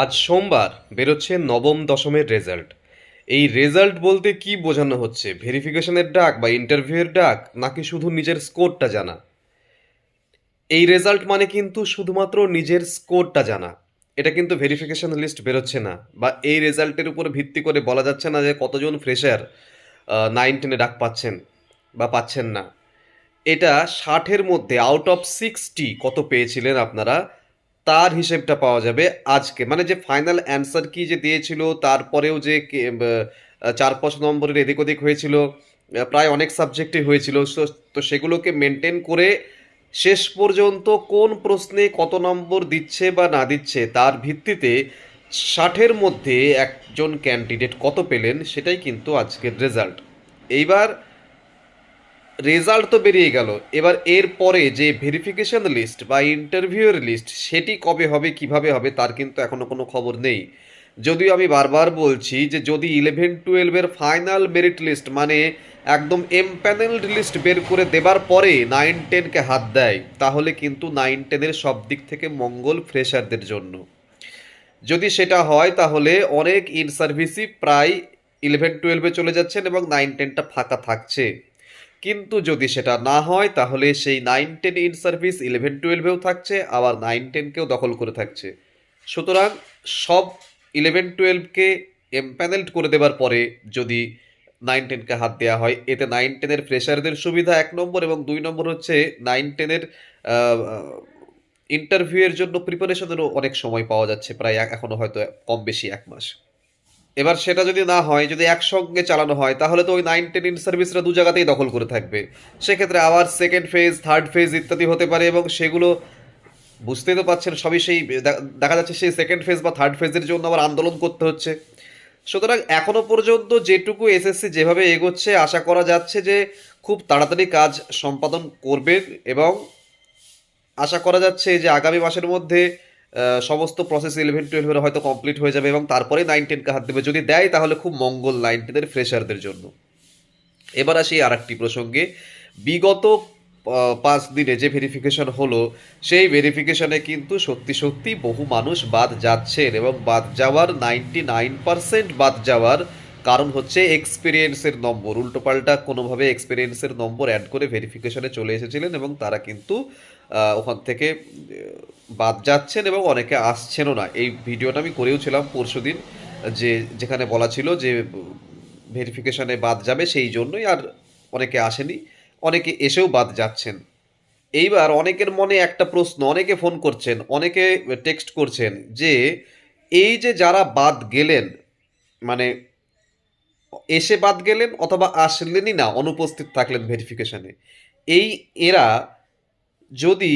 আজ সোমবার বেরোচ্ছে নবম দশমের রেজাল্ট। এই রেজাল্ট বলতে কি বোঝানো হচ্ছে? ভেরিফিকেশনের ডাক বা ইন্টারভিউয়ের ডাক, নাকি শুধু নিজের স্কোরটা জানা? এই রেজাল্ট মানে কিন্তু শুধুমাত্র নিজের স্কোরটা জানা। এটা কিন্তু ভেরিফিকেশন লিস্ট বেরোচ্ছে না, বা এই রেজাল্টের উপর ভিত্তি করে বলা যাচ্ছে না যে কতজন ফ্রেশার নাইন টেনে ডাক পাচ্ছেন বা পাচ্ছেন না। এটা ষাটের মধ্যে আউট অফ সিক্সটি কত পেয়েছিলেন আপনারা? তার হিসেবটা পাওয়া যাবে আজকে। মানে যে ফাইনাল অ্যান্সার কি যে দিয়েছিল, তারপরেও যে চার পাঁচ নম্বরের এদিক ওদিক হয়েছিল প্রায় অনেক সাবজেক্টে হয়েছিল। তো সেগুলোকে মেনটেন করে শেষ পর্যন্ত কোন প্রশ্নে কত নম্বর দিচ্ছে বা না দিচ্ছে, তার ভিত্তিতে ষাটের মধ্যে একজন ক্যান্ডিডেট কত পেলেন, সেটাই কিন্তু আজকের রেজাল্ট এইবার রেজাল্ট তো বেরিয়ে গেল। এবার এর পরে যে ভেরিফিকেশন লিস্ট বা ইন্টারভিউয়ের লিস্ট সেটি কবে হবে, কীভাবে হবে, তার কিন্তু এখনও কোনো খবর নেই। যদিও আমি বারবার বলছি যে যদি ইলেভেন টুয়েলভের ফাইনাল মেরিট লিস্ট মানে একদম এমপ্যানেলড লিস্ট বের করে দেবার পরে নাইন টেনকে হাত দেয়, তাহলে কিন্তু নাইন টেনের সব দিক থেকে মঙ্গল ফ্রেশারদের জন্য। যদি সেটা হয়, তাহলে অনেক ইন সার্ভিসই প্রায় ইলেভেন টুয়েলভে চলে যাচ্ছেন এবং নাইন টেনটা ফাঁকা থাকছে। কিন্তু যদি সেটা না হয়, তাহলে সেই nine ten in service eleven টুয়েলভেও থাকছে, আবার নাইন টেনকেও দখল করে থাকছে। সুতরাং সব ইলেভেন টুয়েলভকে এমপ্যানেলড করে দেবার পরে যদি নাইন টেনকে হাত দেওয়া হয়, এতে নাইন টেনের ফ্রেশারদের সুবিধা এক নম্বর এবং দুই নম্বর হচ্ছে নাইন টেনের ইন্টারভিউয়ের জন্য প্রিপারেশনেরও অনেক সময় পাওয়া যাচ্ছে, প্রায় এখনও হয়তো কম বেশি এক মাস। এবার সেটা যদি না হয়, যদি একসঙ্গে চালানো হয়, তাহলে তো ওই নাইন টেন ইন সার্ভিসরা দু জায়গাতেই দখল করে থাকবে। সেক্ষেত্রে আবার সেকেন্ড ফেজ থার্ড ফেজ ইত্যাদি হতে পারে এবং সেগুলো বুঝতেই তো পাচ্ছেন সবই সেই দেখা যাচ্ছে সেই সেকেন্ড ফেজ বা থার্ড ফেজের জন্য আবার আন্দোলন করতে হচ্ছে। সুতরাং এখনও পর্যন্ত যেটুকু এসএসসি যেভাবে এগোচ্ছে, আশা করা যাচ্ছে যে খুব তাড়াতাড়ি কাজ সম্পাদন করবেন এবং আশা করা যাচ্ছে যে আগামী মাসের মধ্যে সমস্ত প্রসেস ইলেভেন টুয়েলভের হয়তো কমপ্লিট হয়ে যাবে এবং তারপরে নাইন টেনকে হাত দেবে। যদি দেয় তাহলে খুব মঙ্গল নাইন টেনের ফ্রেশারদের জন্য। এবার আসি আর একটি প্রসঙ্গে। বিগত পাঁচ দিনে যে ভেরিফিকেশন হলো, সেই ভেরিফিকেশনে কিন্তু সত্যি সত্যি বহু মানুষ বাদ যাচ্ছেন এবং বাদ যাওয়ার নাইনটি নাইন পার্সেন্ট বাদ যাওয়ার কারণ হচ্ছে এক্সপিরিয়েন্সের নম্বর। উল্টোপাল্টা কোনোভাবে এক্সপিরিয়েন্সের নম্বর অ্যাড করে ভেরিফিকেশনে চলে এসেছিলেন এবং তারা কিন্তু ওখান থেকে বাদ যাচ্ছেন এবং অনেকে আসছেনও না। এই ভিডিওটা আমি করেওছিলাম পরশু দিন যে যেখানে বলা ছিল যে ভেরিফিকেশনে বাদ যাবে সেই জন্যই আর অনেকে আসেনি। অনেকে এসেও বাদ যাচ্ছেন। এইবার অনেকের মনে একটা প্রশ্ন, অনেকে ফোন করছেন, অনেকে টেক্সট করছেন যে, এই যে যারা বাদ গেলেন মানে এসে বাদ গেলেন অথবা আসলেনই না, অনুপস্থিত থাকলেন ভেরিফিকেশনে এই এরা যদি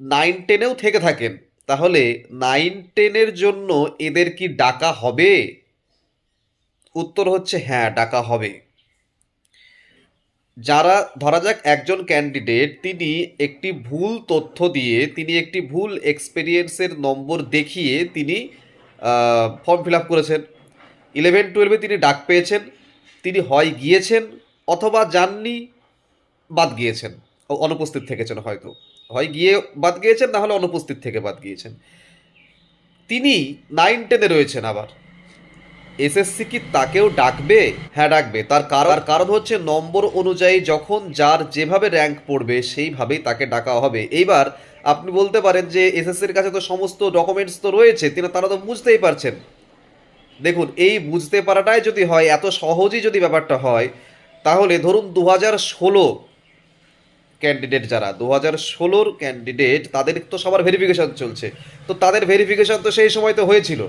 নাইন টেনেও থেকে থাকেন, তাহলে নাইন টেনের জন্য এদের কি ডাকা হবে? উত্তর হচ্ছে হ্যাঁ ডাকা হবে। যারা, ধরা যাক একজন ক্যান্ডিডেট তিনি একটি ভুল তথ্য দিয়ে, তিনি একটি ভুল এক্সপেরিয়েন্সের নম্বর দেখিয়ে তিনি ফর্ম ফিল আপ করেছেন। ইলেভেন, টুয়েলভে তিনি ডাক পেয়েছেন, তিনি হয় গিয়েছেন অথবা যাননি, বাদ গিয়েছেন। অনুপস্থিত থেকেছেন হয়তো। হয় গিয়ে বাদ গিয়েছেন, না হলে অনুপস্থিত থেকে বাদ গিয়েছেন। তিনি নাইন টেনে রয়েছেন আবার। এসএসসি কি তাকেও ডাকবে? হ্যাঁ ডাকবে। তার কারণ কারণ হচ্ছে নম্বর অনুযায়ী যখন যার যেভাবে র্যাঙ্ক পড়বে, সেইভাবেই তাকে ডাকা হবে। এইবার আপনি বলতে পারেন যে এসএসসির কাছে তো সমস্ত ডকুমেন্টস তো রয়েছে, তিনি তারা তো বুঝতেই পারছেন। দেখুন, এই বুঝতে পারাটাই যদি হয়, এত সহজই যদি ব্যাপারটা হয়, তাহলে ধরুন দু হাজার ষোলো ক্যান্ডিডেট যারা দু হাজার ষোলোর ক্যান্ডিডেট তাদের তো সবার ভেরিফিকেশন চলছে। তো তাদের ভেরিফিকেশন তো সেই সময় তো হয়েছিল।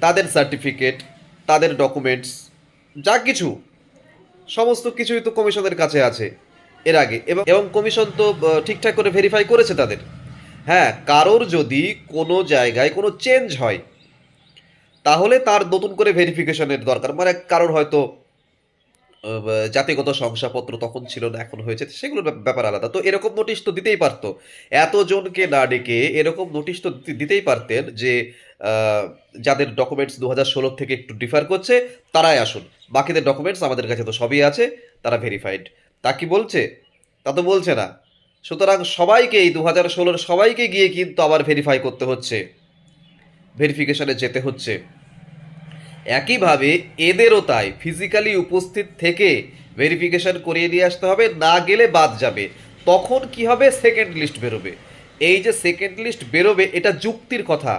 তাদের সার্টিফিকেট তাদের ডকুমেন্টস যা কিছু, সমস্ত কিছুই তো কমিশনের কাছে আছে এর আগে। এবং এবং কমিশন তো ঠিকঠাক করে ভেরিফাই করেছে তাদের। হ্যাঁ কারোর যদি কোনো জায়গায় কোনো চেঞ্জ হয় তাহলে তার নতুন করে ভেরিফিকেশনের দরকার। মানে কারোর হয়তো জাতিগত শংসাপত্র তখন ছিল না, এখন হয়েছে, সেগুলোর ব্যাপ- ব্যাপার আলাদা। তো এরকম নোটিশ তো দিতেই পারতো। এতজনকে না ডেকে এরকম নোটিশ তো দিতেই পারতেন যে যাদের ডকুমেন্টস দু হাজার ষোলো থেকে একটু ডিফার করছে, তারাই আসুন। বাকিদের ডকুমেন্টস আমাদের কাছে তো সবই আছে, তারা ভেরিফাইড তা কি বলছে? তা তো বলছে না। সুতরাং সবাইকে এই দু হাজার ষোলোর সবাইকে গিয়ে কিন্তু আবার ভেরিফাই করতে হচ্ছে। ভেরিফিকেশনে যেতে হচ্ছে। একইভাবে এদেরও তাই ফিজিক্যালি উপস্থিত থেকে ভেরিফিকেশন করিয়ে নিয়ে আসতে হবে, না গেলে বাদ যাবে। তখন কি হবে? সেকেন্ড লিস্ট বেরোবে। এই যে সেকেন্ড লিস্ট বেরোবে, এটা যুক্তির কথা।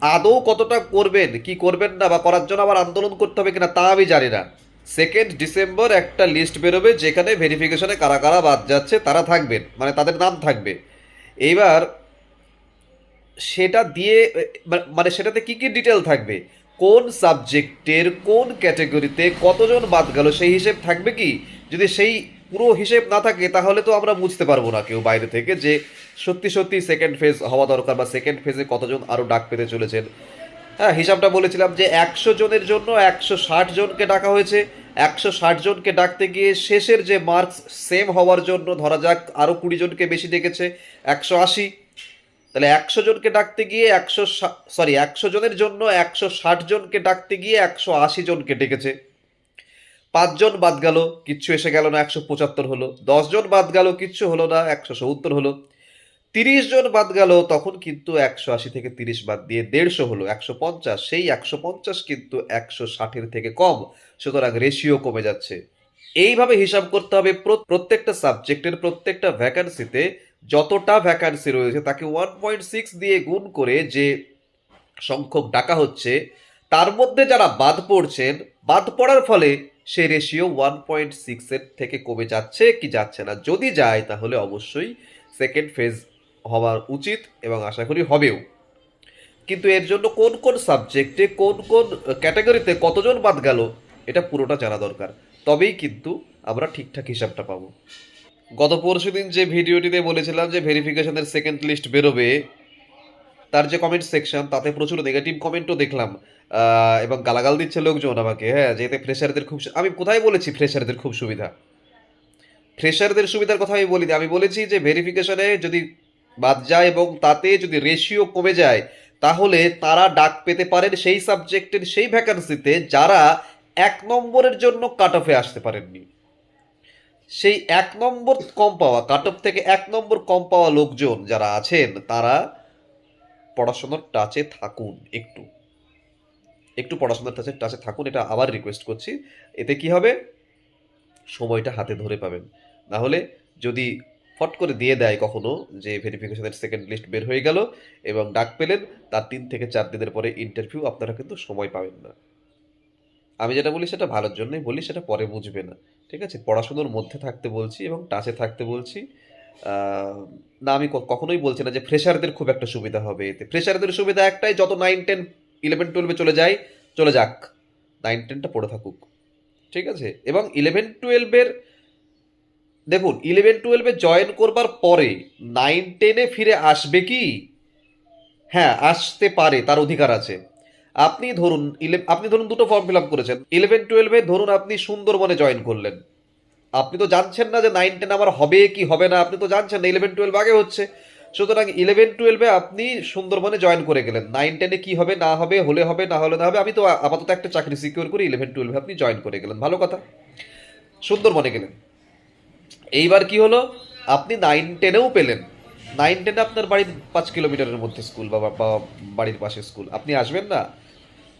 আদৌ কতটা করবেন, কি করবেন না বা করার জন্য আবার আন্দোলন করতে হবে কিনা তা আমি জানি না। সেকেন্ড ডিসেম্বর একটা লিস্ট বেরোবে, যেখানে ভেরিফিকেশনে কারা কারা বাদ যাচ্ছে, তারা থাকবেন মানে তাদের নাম থাকবে। এইবার সেটা দিয়ে মানে সেটাতে কি কি ডিটেল থাকবে? কোন সাবজেক্টের কোন ক্যাটাগরিতে কতজন বাদ গেল, সেই হিসেব থাকবে কি? যদি সেই পুরো হিসেব না থাকে, তাহলে তো আমরা বুঝতে পারব না কেউ বাইরে থেকে যে সত্যি সত্যি সেকেন্ড ফেজ হওয়া দরকার বা সেকেন্ড ফেজে কতজন আরও ডাক পেতে চলেছেন। হ্যাঁ হিসাবটা বলেছিলাম যে একশো জনের জন্য একশো ষাট জনকে ডাকা হয়েছে। একশো ষাট জনকে ডাকতে গিয়ে শেষের যে মার্কস সেম হওয়ার জন্য ধরা যাক আরও কুড়ি জনকে বেশি ডেকেছে, একশো আশি। তাহলে একশো জনকে ডাকতে গিয়ে একশো সরি একশো জনের জন্য একশো ষাট জনকে ডাকতে গিয়ে একশো আশি জনকে ডেকেছে। পাঁচজন বাদ গেল, কিচ্ছু এসে গেল না, একশো পঁচাত্তর হলো। দশজন বাদ গেল, কিচ্ছু হলো না, একশো সত্তর হলো। তিরিশ জন বাদ গেল, তখন কিন্তু একশো আশি থেকে তিরিশ বাদ দিয়ে দেড়শো হলো। একশো পঞ্চাশ, সেই একশো পঞ্চাশ কিন্তু একশো ষাটের থেকে কম। সুতরাং রেশিও কমে যাচ্ছে। এইভাবে হিসাব করতে হবে প্রত্যেকটা সাবজেক্টের প্রত্যেকটা ভ্যাকান্সিতে যতটা ভ্যাকান্সি রয়েছে, তাকে ওয়ান পয়েন্ট সিক্স দিয়ে গুণ করে যে সংখ্যক ডাকা হচ্ছে, তার মধ্যে যারা বাদ পড়ছেন, বাদ পড়ার ফলে সে রেশিও ওয়ান পয়েন্ট সিক্সের থেকে কমে যাচ্ছে কি যাচ্ছে না। যদি যায়, তাহলে অবশ্যই সেকেন্ড ফেজ হওয়ার উচিত এবং আশা করি হবেও। কিন্তু এর জন্য কোন কোন সাবজেক্টে কোন কোন ক্যাটাগরিতে কতজন বাদ গেল, এটা পুরোটা জানা দরকার। তবেই কিন্তু আমরা ঠিকঠাক হিসাবটা পাবো। গত পরশু দিন যে ভিডিওটিতে বলেছিলাম যে ভেরিফিকেশনের সেকেন্ড লিস্ট বেরোবে, তার যে কমেন্ট সেকশন তাতে প্রচুর নেগেটিভ কমেন্টও দেখলাম। এবং গালাগাল দিচ্ছে লোকজন আমাকে হ্যাঁ যেতে ফ্রেশারদের খুব আমি কোথায় বলেছি ফ্রেশারদের খুব সুবিধা? ফ্রেশারদের সুবিধার কথা আমি বলিনি, আমি বলেছি যে ভেরিফিকেশনে যদি বাদ যায় এবং তাতে যদি রেশিও কমে যায়, তাহলে তারা ডাক পেতে পারেন সেই সাবজেক্টের সেই ভ্যাকান্সিতে যারা এক নম্বরের জন্য কাট অফে আসতে পারেননি। সেই এক নম্বর কম পাওয়া কাট অফ থেকে এক নম্বর কম পাওয়া লোকজন যারা আছেন, তারা পড়াশোনার টাচে থাকুন একটু। একটু পড়াশোনার টাচে টাচে থাকুন, এটা আবার রিকোয়েস্ট করছি। এতে কি হবে? সময়টা হাতে ধরে পাবেন। না হলে যদি ফট করে দিয়ে দেয় কখনো যে ভেরিফিকেশনের সেকেন্ড লিস্ট বের হয়ে গেল এবং ডাক পেলেন, তার তিন থেকে চার দিনের পরে ইন্টারভিউ আপনারা কিন্তু সময় পাবেন না। আমি যেটা বলি সেটা ভালোর জন্যই বলি, সেটা পরে বুঝবে না ঠিক আছে? পড়াশুনোর মধ্যে থাকতে বলছি এবং টাচে থাকতে বলছি। না, আমি কখনোই বলছি না যে ফ্রেশারদের খুব একটা সুবিধা হবে এতে। ফ্রেশারদের সুবিধা একটাই, যত নাইন টেন ইলেভেন টুয়েলভে চলে যায় চলে যাক। নাইন টেনটা পড়ে থাকুক। ঠিক আছে? এবং ইলেভেন টুয়েলভের দেখুন ইলেভেন টুয়েলভে জয়েন করবার পরে নাইন টেনে ফিরে আসবে কি? হ্যাঁ আসতে পারে, তার অধিকার আছে। আপনি ধরুন আপনি ধরুন দুটো ফর্ম ফিল আপ করেছেন। ইলেভেন টুয়েলভে ধরুন আপনি সুন্দরবনে জয়েন করলেন। আপনি তো জানছেন না যে নাইন টেন আমার হবে কি হবে না, আপনি তো জানছেন না ইলেভেন টুয়েলভ আগে হচ্ছে। সুতরাং ইলেভেন টুয়েলভে আপনি সুন্দরবনে জয়েন করে গেলেন। নাইন টেনে কি হবে, না হবে, হলে হবে, না হলে না হবে, আমি তো আপাতত একটা চাকরি সিকিউর করে ইলেভেন টুয়েলভে আপনি জয়েন করে গেলেন। ভালো কথা। সুন্দরবনে গেলেন। এইবার কি হলো? আপনি নাইন টেনেও পেলেন। নাইন টেনে আপনার বাড়ির পাঁচ কিলোমিটারের মধ্যে স্কুল বা বাড়ির পাশে স্কুল আপনি আসবেন না?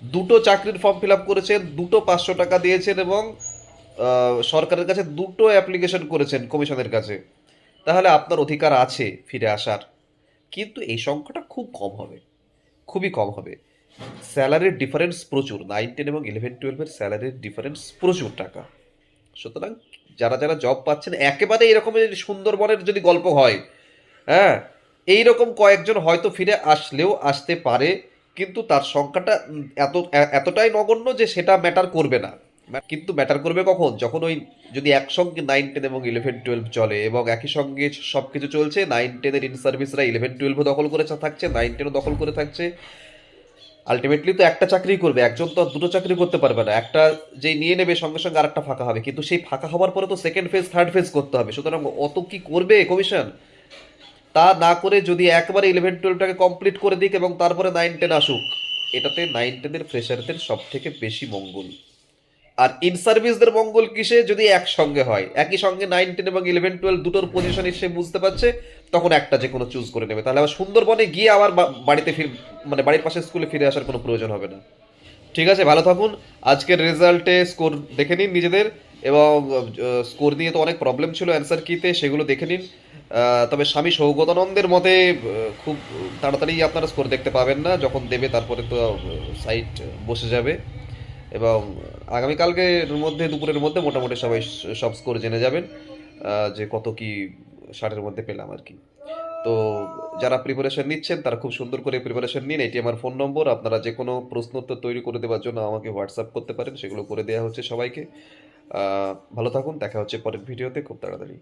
দুটো চাকরির ফর্ম ফিল আপ করেছেন, দুটো পাঁচশো টাকা দিয়েছেন এবং সরকারের কাছে দুটো অ্যাপ্লিকেশন করেছেন কমিশনের কাছে। তাহলে আপনার অধিকার আছে ফিরে আসার। কিন্তু এই সংখ্যাটা খুব কম হবে। খুবই কম হবে। স্যালারির ডিফারেন্স প্রচুর নাইন টেন এবং ইলেভেন টুয়েলভের স্যালারির ডিফারেন্স প্রচুর টাকা। সুতরাং যারা যারা জব পাচ্ছেন, একেবারে এরকম সুন্দরবনের যদি গল্প হয় হ্যাঁ এইরকম কয়েকজন হয়তো ফিরে আসলেও আসতে পারে। কিন্তু তার সংখ্যাটা এত, এতটাই নগণ্য যে সেটা ম্যাটার করবে না। কিন্তু ম্যাটার করবে কখন? যখন ওই যদি একসঙ্গে নাইন টেন এবং ইলেভেন টুয়েলভ চলে এবং একই সঙ্গে সব কিছু চলছে নাইন টেনের ইন সার্ভিসরা ইলেভেন টুয়েলভও দখল করে থাকছে নাইন টেনও দখল করে থাকছে। আলটিমেটলি তো একটা চাকরি করবে, একজন তো দুটো চাকরি করতে পারবে না। একটা যেই নিয়ে নেবে সঙ্গে সঙ্গে আরেকটা ফাঁকা হবে। কিন্তু সেই ফাঁকা হওয়ার পরে তো সেকেন্ড ফেজ থার্ড ফেজ করতে হবে। সুতরাং অত কি করবে কমিশন তা না করে যদি একবারে ইলেভেন টুয়েলভটাকে কমপ্লিট করে দিক এবং তারপরে নাইন টেন আসুক, এটাতে নাইন টেনের ফ্রেশারদের সব থেকে বেশি মঙ্গল। আর ইন সার্ভিসদের মঙ্গল কিসে? যদি একসঙ্গে হয়, একই সঙ্গে নাইন টেন এবং ইলেভেন টুয়েলভ দুটোর পজিশন সে বুঝতে পারছে, তখন একটা যে কোনো চুজ করে নেবে। তাহলে আবার সুন্দরবনে গিয়ে আবার বাড়িতে ফির মানে বাড়ির পাশে স্কুলে ফিরে আসার কোনো প্রয়োজন হবে না। ঠিক আছে, ভালো থাকুন। আজকের রেজাল্টে স্কোর দেখে নিন নিজেদের এবং স্কোর নিয়ে তো অনেক প্রবলেম ছিল অ্যান্সার কিতে সেগুলো দেখে নিন। তবে স্বামী সৌগতানন্দের মতে খুব তাড়াতাড়ি আপনারা স্কোর দেখতে পাবেন না। যখন দেবে, তারপরে তো সাইট বসে যাবে। এবং আগামীকালকের মধ্যে, দুপুরের মধ্যে মোটামুটি সবাই সব স্কোর জেনে যাবেন যে কত কি ষাটের মধ্যে পেলাম আর কি। তো যারা প্রিপারেশন নিচ্ছেন, তারা খুব সুন্দর করে প্রিপারেশন নিন। এটি আমার ফোন নম্বর আপনারা যে কোনো প্রশ্ন উত্তর তৈরি করে দেওয়ার জন্য আমাকে হোয়াটসঅ্যাপ করতে পারেন। সেগুলো করে দেওয়া হচ্ছে সবাইকে। ভালো থাকুন। দেখা হচ্ছে পরের ভিডিওতে খুব তাড়াতাড়ি।